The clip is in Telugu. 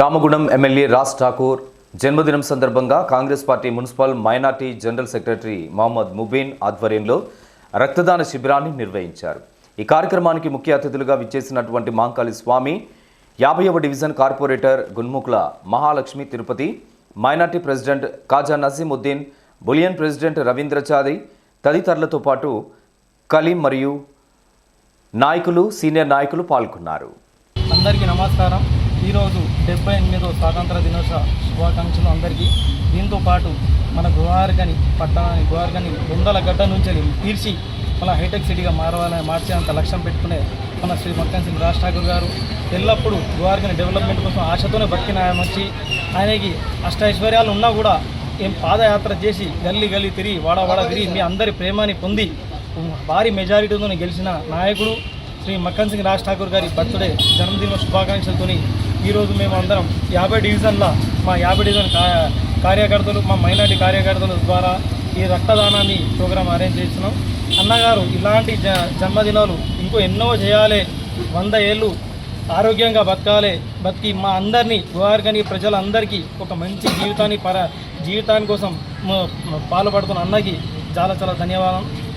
రామగుణం ఎమ్మెల్యే రాజ్ ఠాకూర్. జన్మదినం సందర్భంగా Congress party municipal minority general secretary Mohammed Mubeen ఆధ్వర్యంలో రక్తదాన శిబిరాన్ని నిర్వహించారు. ఈ కార్యక్రమానికి ముఖ్య అతిథులుగా విచ్చేసినటువంటి మాంకాళి స్వామి యాభైవ division corporator Gunmukhla Mahalakshmi Tirupati minority president Khaja Najimuddin bullion president Ravindra Chadi తదితరులతో పాటు కలీం మరియు నాయకులు సీనియర్ నాయకులు పాల్గొన్నారు. అందరికీ నమస్కారం. ఈరోజు డెబ్బై ఎనిమిదో స్వాతంత్ర దినోత్సవ శుభాకాంక్షలు అందరికీ. దీంతో పాటు మన గుహార్గని పట్టణాన్ని గుహార్గని వందల గడ్డ నుంచి తీర్చి మన హైటెక్ సిటీగా మారవాలని మార్చేంత లక్ష్యం పెట్టుకునే మన శ్రీ మక్కన్ సింగ్ రాజ్ ఠాకూర్ గారు ఎల్లప్పుడూ గుహార్గని డెవలప్మెంట్ కోసం ఆశతోనే బతికిన ఆయన వచ్చి ఆయనకి అష్ట ఐశ్వర్యాలు ఉన్నా కూడా ఏం పాదయాత్ర చేసి గల్లీ గల్లీ తిరిగి వాడ వాడ తిరిగి మీ అందరి ప్రేమని పొంది భారీ మెజారిటీతో గెలిచిన నాయకుడు శ్రీ మక్కన్ సింగ్ రాజ్ ఠాకూర్ గారి బర్త్డే జన్మదిన శుభాకాంక్షలతో ఈరోజు మేము అందరం యాభై డివిజన్ల మా యాభై డివిజన్ కార్యకర్తలు మా మైనార్టీ కార్యకర్తల ద్వారా ఈ రక్తదానాన్ని ప్రోగ్రాం అరేంజ్ చేస్తున్నాం. అన్నగారు ఇలాంటి జ జన్మదినాలు ఇంకో ఎన్నో చేయాలి వంద ఏళ్ళు ఆరోగ్యంగా బతకాలి బతికి మా అందరినీ గోవార్గని ప్రజలందరికీ ఒక మంచి జీవితాన్ని పర జీవితాని కోసం పాల్పడుతున్న అన్నకి చాలా చాలా ధన్యవాదం.